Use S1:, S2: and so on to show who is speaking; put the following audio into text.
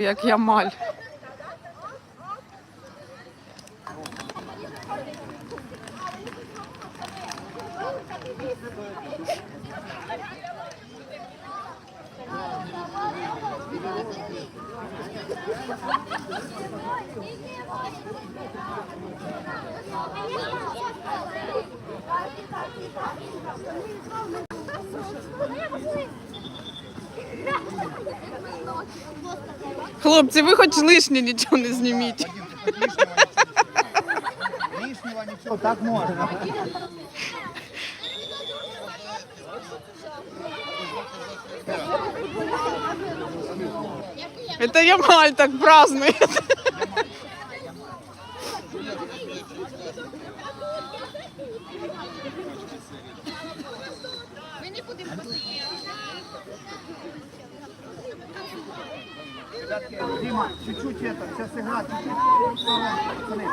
S1: як Ямаль. Хлопці, ви хоч лишнє нічого не зніміть.
S2: Лишнего ничего, так можно.
S1: Это Ямаль так празднует.
S2: Ребятки, Дима, чуть-чуть это, сейчас игра, чуть-чуть. Пацаны.